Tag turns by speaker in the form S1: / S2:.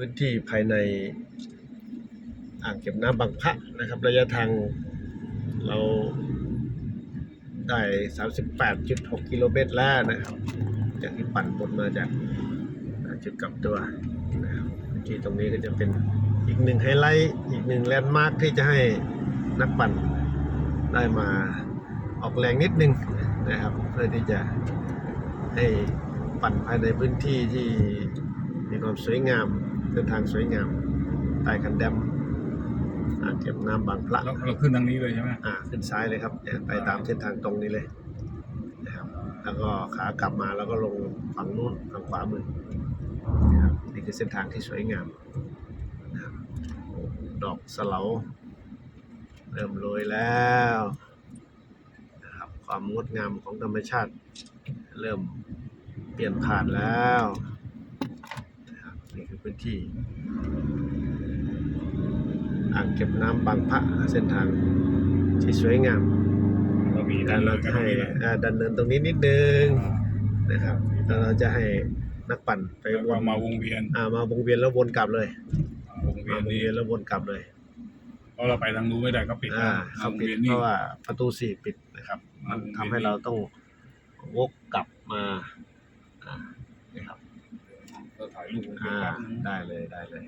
S1: พื้นที่ภายในอ่างเก็บน้ำบางพระนะครับ ระยะทางเราได้ 38.6 กิโลเมตรแล้วนะครับ จากที่ปั่นบนมาจากจุดกลับตัวนะครับพื้นที่ตรงนี้ก็จะเป็นอีกหนึ่งไฮไลท์ อีกหนึ่งแลนด์มาร์คที่จะให้นักปั่นได้มาออกแรงนิดนึงนะครับ เพื่อที่จะให้ปั่นภายในพื้นที่ที่มีความสวยงาม เส้นทางสวยงามใต้คันแดมอ่างเก็บน้ำบางพระ
S2: เราเราขึ้นทางนี้เลยใช่ไหม
S1: อ่าขึ้นซ้ายเลยครับเนี่ยไปตามเส้นทางตรงนี้เลยนะครับแล้วก็ขากลับมาแล้วก็ลงฝั่งนู้นทางขวามือนะครับนี่คือเส้นทางที่สวยงามนะครับโอ้ดอกสะเหลาเริ่มโรยแล้วนะครับความงดงามของธรรมชาติ เริ่มเปลี่ยนผ่านแล้ว นะครับนี่คือพื้นที่อ่างเก็บน้ำบางพระเส้นทางที่สวยงาม
S2: เรามี
S1: แต่เราจะให้อ่าดันเนินตรงนี้นิดนึงนะครับแล้วเราจะให้นักปั่นไป
S2: แล้ว
S1: ว
S2: ก็
S1: น
S2: มาวงเวียน
S1: อ่ามาวงเวียนแล้ววนกลับเลย
S2: วงเวี
S1: มาย
S2: น
S1: วง
S2: นี้
S1: เวียนแล้ววนกลับเลย
S2: เพราะเราไปทางนู้นไม่ได้ก็ปิด
S1: อ่า
S2: ท
S1: เขา
S2: ง
S1: ปิด
S2: เวียน
S1: เพ
S2: นี่
S1: ราะว่าประตูสี่ปิดนะครับ มันทำให้เราต้องวกกลับมา อ่าได้เลยได้เลย